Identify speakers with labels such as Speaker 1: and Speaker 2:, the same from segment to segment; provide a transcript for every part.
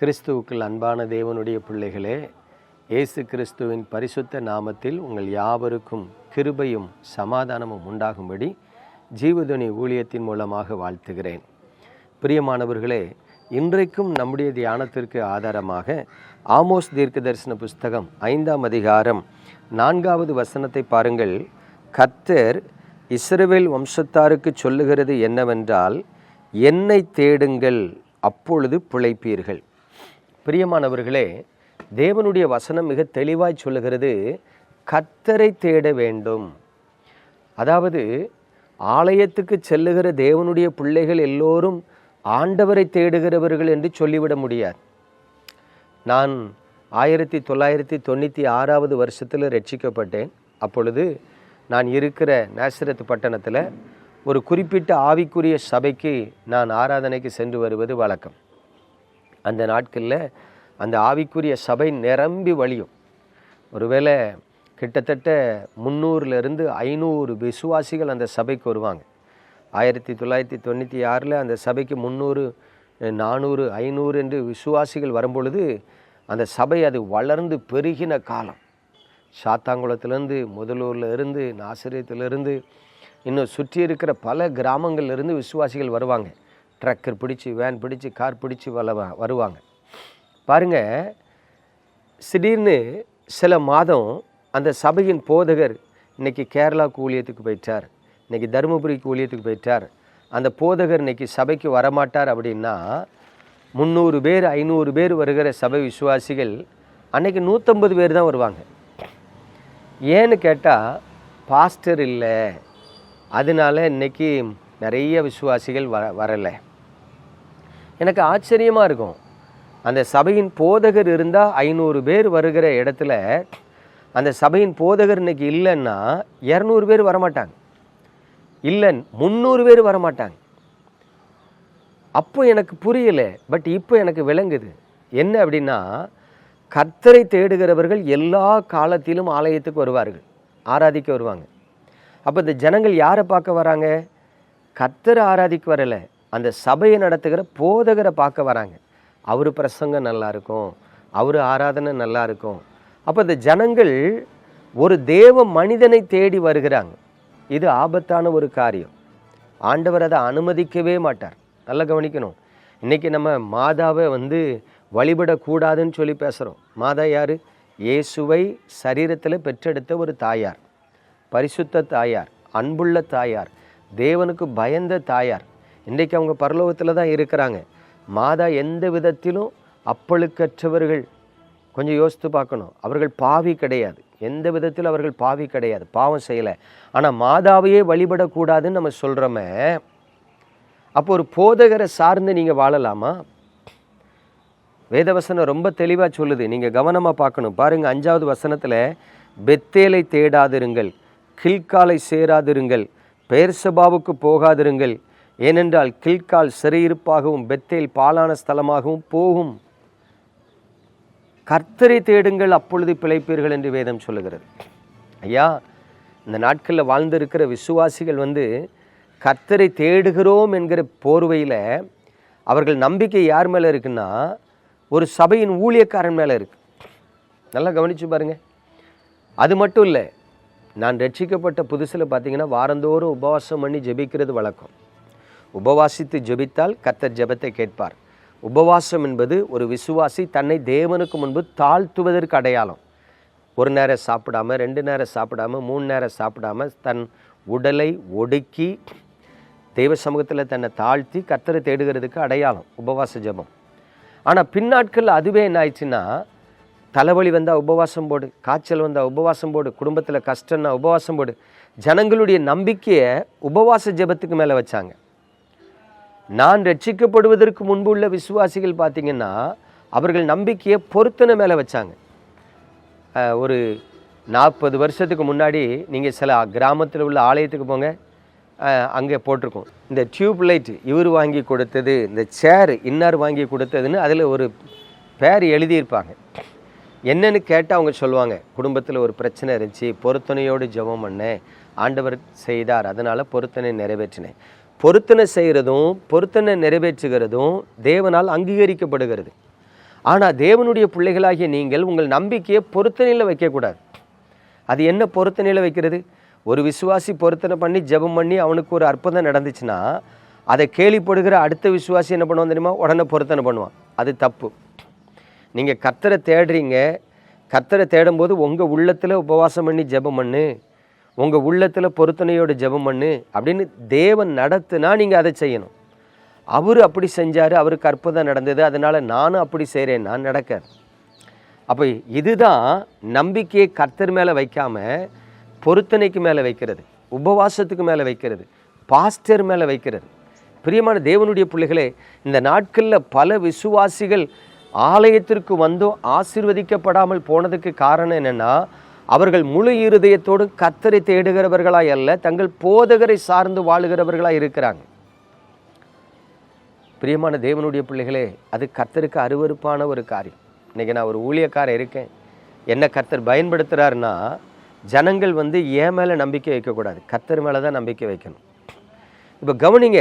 Speaker 1: கிறிஸ்துவுக்குள் அன்பான தேவனுடைய பிள்ளைகளே இயேசு கிறிஸ்துவின் பரிசுத்த நாமத்தில் உங்கள் யாவருக்கும் கிருபையும் சமாதானமும் உண்டாகும்படி ஜீவதுனி ஊழியத்தின் மூலமாக வாழ்த்துகிறேன். பிரியமானவர்களே இன்றைக்கும் நம்முடைய தியானத்திற்கு ஆதாரமாக ஆமோஸ் தீர்க்க தரிசன புஸ்தகம் ஐந்தாம் அதிகாரம் நான்காவது வசனத்தை பாருங்கள். கத்தர் இஸ்ரவேல் வம்சத்தாருக்கு சொல்லுகிறது என்னவென்றால் என்னை தேடுங்கள் அப்பொழுது பிழைப்பீர்கள். பிரியமானவர்களே தேவனுடைய வசனம் மிக தெளிவாய் சொல்லுகிறது கத்தரை தேட வேண்டும். அதாவது ஆலயத்துக்கு செல்லுகிற தேவனுடைய பிள்ளைகள் எல்லோரும் ஆண்டவரை தேடுகிறவர்கள் என்று சொல்லிவிட முடியாது. நான் ஆயிரத்தி தொள்ளாயிரத்தி தொண்ணூற்றி ஆறாவது வருஷத்தில் ரட்சிக்கப்பட்டேன். அப்பொழுது நான் இருக்கிற நேசரத் பட்டணத்தில் ஒரு குறிப்பிட்ட ஆவிக்குரிய சபைக்கு நான் ஆராதனைக்கு சென்று வருவது வழக்கம். அந்த நாட்களில் அந்த ஆவிக்குரிய சபை நிரம்பி வழியும். ஒருவேளை கிட்டத்தட்ட முந்நூறுலேருந்து ஐநூறு விசுவாசிகள் அந்த சபைக்கு வருவாங்க. ஆயிரத்தி தொள்ளாயிரத்தி தொண்ணூற்றி ஆறில் அந்த சபைக்கு முந்நூறு நானூறு ஐநூறு என்று விசுவாசிகள் வரும்பொழுது அந்த சபை அது வளர்ந்து பெருகின காலம். சாத்தாங்குளத்துலேருந்து முதலூரில் இருந்து நாசிரியத்திலிருந்து இன்னும் சுற்றி இருக்கிற பல கிராமங்கள்லேருந்து விசுவாசிகள் வருவாங்க. ட்ரக்கர் பிடிச்சி வேன் பிடிச்சி கார் பிடிச்சி வள வருவாங்க. பாருங்க திடீர்னு சில மாதம் அந்த சபையின் போதகர் இன்னைக்கு கேரளாவுக்கு ஊழியத்துக்கு போயிட்டார். இன்னைக்கு தருமபுரிக்கு ஊழியத்துக்கு போயிட்டார். அந்த போதகர் இன்னைக்கு சபைக்கு வரமாட்டார் அப்படின்னா முந்நூறு பேர் ஐநூறு பேர் வருகிற சபை விசுவாசிகள் அன்னைக்கு நூற்றம்பது பேர் தான் வருவாங்க. ஏன்னு கேட்டால் பாஸ்டர் இல்லை. அதனால இன்னைக்கு நிறைய விசுவாசிகள் வர வரலை. எனக்கு ஆச்சரியமாக இருக்கும். அந்த சபையின் போதகர் இருந்தால் ஐநூறு பேர் வருகிற இடத்துல அந்த சபையின் போதகர் இன்னைக்கு இல்லைன்னா இரநூறு பேர் வரமாட்டாங்க. இல்லை முந்நூறு பேர் வரமாட்டாங்க. அப்போ எனக்கு புரியலை பட் இப்போ எனக்கு விளங்குது. என்ன அப்படின்னா கர்த்தரை தேடுகிறவர்கள் எல்லா காலத்திலும் ஆலயத்துக்கு வருவார்கள். ஆராதிக்க வருவாங்க. அப்போ இந்த ஜனங்கள் யாரை பார்க்க வராங்க? கர்த்தரை ஆராதிக்க வரலை. அந்த சபையை நடத்துகிற போதகரை பார்க்க வராங்க. அவர் பிரசங்கம் நல்லாயிருக்கும் அவர் ஆராதனை நல்லாயிருக்கும் அப்போ இந்த ஜனங்கள் ஒரு தேவ மனிதனை தேடி வருகிறாங்க. இது ஆபத்தான ஒரு காரியம். ஆண்டவர் அதை அனுமதிக்கவே மாட்டார். நல்லா கவனிக்கணும். இன்றைக்கி நம்ம மாதாவை வந்து வழிபடக்கூடாதுன்னு சொல்லி பேசுகிறோம் மாதா யார்? இயேசுவை சரீரத்தில் பெற்றெடுத்த ஒரு தாயார். பரிசுத்த தாயார் அன்புள்ள தாயார் தேவனுக்கு பயந்த தாயார். இன்றைக்கு அவங்க பரலோகத்தில் தான் இருக்கிறாங்க. மாதா எந்த விதத்திலும் அப்பழுக்கற்றவர்கள் கொஞ்சம் யோசித்து பார்க்கணும். அவர்கள் பாவி கிடையாது. எந்த விதத்தில் அவர்கள் பாவி கிடையாது. பாவம் செய்யலை. ஆனால் மாதாவையே வழிபடக்கூடாதுன்னு நம்ம சொல்கிறோமே அப்போ ஒரு போதகரை சார்ந்து நீங்கள் வாழலாமா? வேதவசனம் ரொம்ப தெளிவாக சொல்லுது. நீங்கள் கவனமாக பார்க்கணும். பாருங்கள் அஞ்சாவது வசனத்தில் பெத்தேலை தேடாதிருங்கள் கில்காலை சேராதிருங்கள் பேர்சபாவுக்கு போகாதிருங்கள் ஏனென்றால் கில்கால் சிறையிருப்பாகவும் பெத்தேல் பாலான ஸ்தலமாகவும் போகும். கர்த்தரை தேடுங்கள் அப்பொழுது பிழைப்பீர்கள் என்று வேதம் சொல்லுகிறது. ஐயா இந்த நாட்களில் வாழ்ந்திருக்கிற விசுவாசிகள் வந்து கர்த்தரை தேடுகிறோம் என்கிற போர்வையில் அவர்கள் நம்பிக்கை யார் மேலே இருக்குன்னா ஒரு சபையின் ஊழியக்காரன் மேலே இருக்கு. நல்லா கவனிச்சு பாருங்கள் அது மட்டும் இல்லை நான் ரட்சிக்கப்பட்ட புதுசில் பார்த்தீங்கன்னா வாரந்தோறும் உபவாசம் பண்ணி ஜெபிக்கிறது வழக்கம். உபவாசித்து ஜெபித்தால் கத்தர் ஜெபத்தை கேட்பார். உபவாசம் என்பது ஒரு விசுவாசி தன்னை தேவனுக்கு முன்பு தாழ்த்துவதற்கு அடையாளம். ஒரு நேரம் சாப்பிடாம ரெண்டு நேரம் சாப்பிடாம மூணு நேரம் சாப்பிடாம தன் உடலை ஒடுக்கி தெய்வ சமூகத்தில் தன்னை தாழ்த்தி கத்தரை தேடுகிறதுக்கு அடையாளம் உபவாச ஜெபம். ஆனால் பின்னாட்கள் அதுவே என்ன ஆயிடுச்சுன்னா தலைவலி வந்தால் உபவாசம் போடு காய்ச்சல் வந்தால் உபவாசம் போடு குடும்பத்தில் கஷ்டம்னா உபவாசம் போடு. ஜனங்களுடைய நம்பிக்கையை உபவாச ஜெபத்துக்கு மேலே வச்சாங்க. நான் ரட்சிக்கப்படுவதற்கு முன்பு உள்ள விசுவாசிகள் பார்த்தீங்கன்னா அவர்கள் நம்பிக்கையை பொருத்தனை மேலே வச்சாங்க. ஒரு நாற்பது வருஷத்துக்கு முன்னாடி நீங்கள் சில கிராமத்தில் உள்ள ஆலயத்துக்கு போங்க. அங்கே போட்டிருக்கோம். இந்த டியூப் லைட் இவர் வாங்கி கொடுத்தது இந்த சேர் இன்னார் வாங்கி கொடுத்ததுன்னு அதில் ஒரு பேர் எழுதியிருப்பாங்க. என்னன்னு கேட்டால் அவங்க சொல்லுவாங்க குடும்பத்தில் ஒரு பிரச்சனை இருந்துச்சு பொருத்தனையோடு ஜெபம் பண்ணேன் ஆண்டவர் செய்தார் அதனால் பொருத்தனை நிறைவேற்றினேன். பொருத்தனை செய்கிறதும் பொருத்தனை நிறைவேற்றுகிறதும் தேவனால் அங்கீகரிக்கப்படுகிறது. ஆனால் தேவனுடைய பிள்ளைகளாகிய நீங்கள் உங்கள் நம்பிக்கையை பொருத்தனையில் வைக்கக்கூடாது. அது என்ன பொருத்தனையில் வைக்கிறது? ஒரு விசுவாசி பொருத்தனை பண்ணி ஜெபம் பண்ணி அவனுக்கு ஒரு அற்புதம் நடந்துச்சுன்னா அதை கேள்விப்படுகிற அடுத்த விசுவாசி என்ன பண்ணுவான் தெரியுமா? உடனே பொருத்தனை பண்ணுவான். அது தப்பு. நீங்கள் கத்தரை தேடுறீங்க. கத்தரை தேடும்போது உங்கள் உள்ளத்தில் உபவாசம் பண்ணி ஜெபம் பண்ணு. உங்கள் உள்ளத்தில் பொருத்தனையோடு ஜெபம் பண்ணு அப்படின்னு தேவன் நடத்துனா நீங்கள் அதை செய்யணும். அவர் அப்படி செஞ்சார் அவருக்கு அற்புதம் நடந்தது அதனால் நானும் அப்படி செய்கிறேன் நான் நடக்காது அப்போ இதுதான் நம்பிக்கையை கர்த்தர் மேலே வைக்காமல் பொருத்தனைக்கு மேலே வைக்கிறது உபவாசத்துக்கு மேலே வைக்கிறது பாஸ்டர் மேலே வைக்கிறது. பிரியமான தேவனுடைய பிள்ளைகளே இந்த நாட்களில் பல விசுவாசிகள் ஆலயத்திற்கு வந்தும் ஆசீர்வதிக்கப்படாமல் போனதுக்கு காரணம் என்னென்னா அவர்கள் முழு இருதயத்தோடு கத்தரை தேடுகிறவர்களாய் அல்ல தங்கள் போதகரை சார்ந்து வாழுகிறவர்களாக இருக்கிறாங்க. பிரியமான தேவனுடைய பிள்ளைகளே அது கத்தருக்கு அருவருப்பான ஒரு காரியம். இன்றைக்கி நான் ஒரு ஊழியக்காரன் இருக்கேன். என்ன கர்த்தர் பயன்படுத்துகிறாருன்னா ஜனங்கள் வந்து என் மேலே நம்பிக்கை வைக்கக்கூடாது. கத்தர் மேலே தான் நம்பிக்கை வைக்கணும். இப்போ கவனிங்க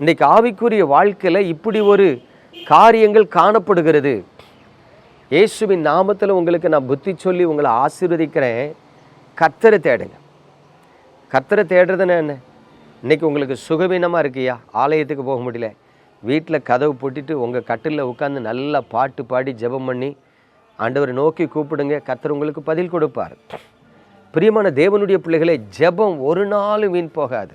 Speaker 1: இன்றைக்கி ஆவிக்குரிய வாழ்க்கையில் இப்படி ஒரு காரியங்கள் காணப்படுகிறது. இயேசுவின் நாமத்தில் உங்களுக்கு நான் புத்தி சொல்லி உங்களை ஆசீர்வதிக்கிறேன். கத்தரை தேடுங்க. கத்தரை தேடுறதுன்னா என்ன? இன்னைக்கு உங்களுக்கு சுகவீனமாக இருக்கியா? ஆலயத்துக்கு போக முடியல. வீட்டில் கதவு போட்டுட்டு உங்கள் கட்டிலில் உட்காந்து நல்லா பாட்டு பாடி ஜெபம் பண்ணி ஆண்டவரை நோக்கி கூப்பிடுங்க. கத்தர் உங்களுக்கு பதில் கொடுப்பார். பிரியமான தேவனுடைய பிள்ளைகளே ஜெபம் ஒரு நாளும் வீண் போகாது.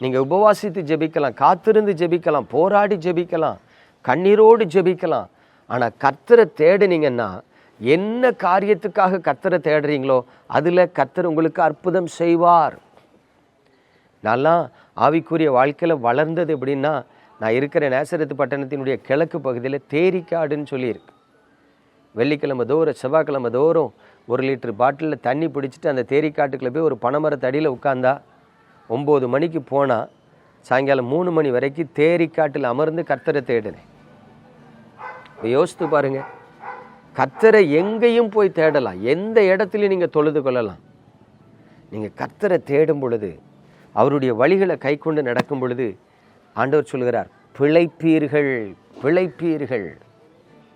Speaker 1: நீங்கள் உபவாசித்து ஜெபிக்கலாம் காத்திருந்து ஜெபிக்கலாம் போராடி ஜெபிக்கலாம் கண்ணீரோடு ஜெபிக்கலாம் ஆனால் கர்த்தரை தேடுனீங்கன்னா என்ன காரியத்துக்காக கர்த்தரை தேடுறீங்களோ அதில் கர்த்தர் உங்களுக்கு அற்புதம் செய்வார். நான்லாம் ஆவிக்குரிய வாழ்க்கையில் வளர்ந்தது எப்படின்னா நான் இருக்கிற நேசரத்து பட்டணத்தினுடைய கிழக்கு பகுதியில் தேரிக்காடுன்னு சொல்லியிருக்கு. வெள்ளிக்கிழமை தோறும் செவ்வாய்க்கிழமை தோறும் ஒரு லிட்டர் பாட்டிலில் தண்ணி பிடிச்சிட்டு அந்த தேரிக்காட்டுக்குள்ளே போய் ஒரு பனைமரத்தடியில் உட்காந்தா ஒம்பது மணிக்கு போனால் சாயங்காலம் மூணு மணி வரைக்கும் தேரிக்காட்டில் அமர்ந்து கர்த்தரை தேடினேன். யோசித்து பாருங்க. கத்தரை எங்கேயும் போய் தேடலாம். எந்த இடத்துலையும் நீங்கள் தொழுது கொள்ளலாம். நீங்கள் கத்தரை தேடும் பொழுது அவருடைய வழிகளை கை கொண்டு நடக்கும் பொழுது ஆண்டவர் சொல்கிறார் பிழைப்பீர்கள் பிழைப்பீர்கள்.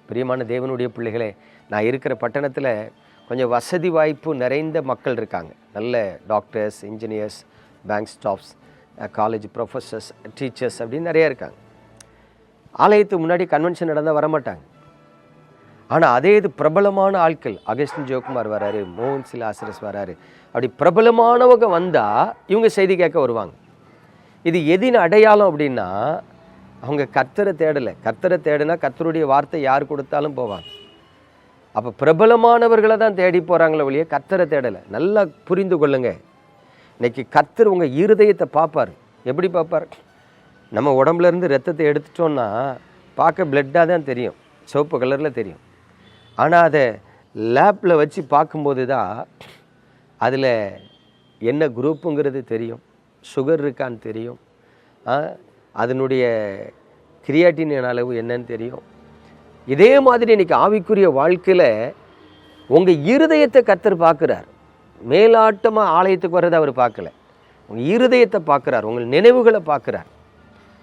Speaker 1: பிரியமான தேவனுடைய பிள்ளைகளே நான் இருக்கிற பட்டணத்தில் கொஞ்சம் வசதி வாய்ப்பு நிறைந்த மக்கள் இருக்காங்க. நல்ல doctors engineers bank staffs college professors teachers அப்படின்னு நிறைய இருக்காங்க. ஆலயத்துக்கு முன்னாடி கன்வென்ஷன் நடந்தால் வரமாட்டாங்க. ஆனால் அதே இது பிரபலமான ஆட்கள் அகஸ்டின் ஜோக்குமார் வராரு மோகன் சிலாசரஸ் வராரு. அப்படி பிரபலமானவங்க வந்தால் இவங்க செய்தி கேட்க வருவாங்க. இது எதின் அடையாளம் அப்படின்னா அவங்க கர்த்தரை தேடலை. கர்த்தரை தேடுனா கர்த்தருடைய வார்த்தை யார் கொடுத்தாலும் போவாங்க. அப்போ பிரபலமானவர்களை தான் தேடி போகிறாங்களே ஒழிய கர்த்தரை தேடலை. நல்லா புரிந்து கொள்ளுங்க. இன்னைக்கு கர்த்தர் உங்கள் இருதயத்தை பார்ப்பார். எப்படி பார்ப்பார்? நம்ம உடம்புலேருந்து ரத்தத்தை எடுத்துட்டோம்னா பார்க்க பிளட்டாக தான் தெரியும். சிவப்பு கலரில் தெரியும். ஆனால் அதை லேப்பில் வச்சு பார்க்கும்போது தான் அதில் என்ன குரூப்புங்கிறது தெரியும். சுகர் இருக்கான்னு தெரியும். அதனுடைய கிரியாட்டின் அளவு என்னன்னு தெரியும். இதே மாதிரி இன்றைக்கி ஆவிக்குரிய வாழ்க்கையில் உங்கள் இருதயத்தை கத்தர் பார்க்குறார். மேலாட்டமாக ஆலயத்துக்கு வர்றதை அவர் பார்க்கல. உங்கள் இருதயத்தை பார்க்குறார். உங்கள் நினைவுகளை பார்க்குறார்.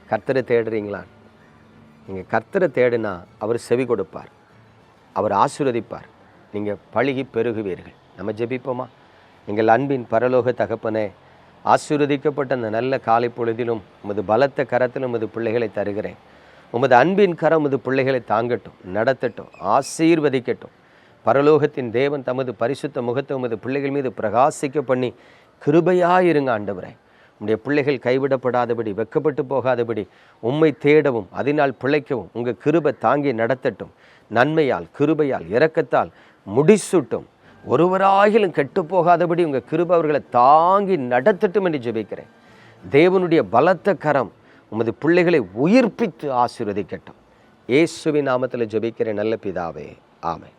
Speaker 1: கர்த்தரை தேடுறீங்களா? நீங்கள் கர்த்தரை தேடுனா அவர் செவி கொடுப்பார். அவர் ஆசீர்வதிப்பார். நீங்கள் பழுகி பெருகுவீர்கள். நம்ம ஜெபிப்போமா? எங்கள் அன்பின் பரலோக தகப்பனே ஆசீர்வதிக்கப்பட்ட அந்த நல்ல காலை பொழுதிலும் உமது பலத்த கரத்தில் உமது பிள்ளைகளை தருகிறேன். உமது அன்பின் கரம் உமது பிள்ளைகளை தாங்கட்டும் நடத்தட்டும் ஆசீர்வதிக்கட்டும். பரலோகத்தின் தேவன் தமது பரிசுத்த முகத்தை உமது பிள்ளைகள் மீது பிரகாசிக்க பண்ணி கிருபையாயிருங்க ஆண்டவரே. உம்முடைய பிள்ளைகள் கைவிடப்படாதபடி வெக்கப்பட்டு போகாதபடி உம்மை தேடவும் அதனால் பிழைக்கவும் உங்கள் கிருபை தாங்கி நடத்தட்டும். நன்மையால் கிருபையால் இரக்கத்தால் முடிசூட்டும். ஒருவராகிலும் கெட்டு போகாதபடி உங்கள் கிருபை அவர்களை தாங்கி நடத்தட்டும் என்று ஜெபிக்கிறேன். தேவனுடைய பலத்த கரம் உமது பிள்ளைகளை உயிர்ப்பித்து ஆசீர்வதிக்கட்டும். இயேசுவின் நாமத்தில் ஜெபிக்கிறேன். நல்ல பிதாவே ஆமை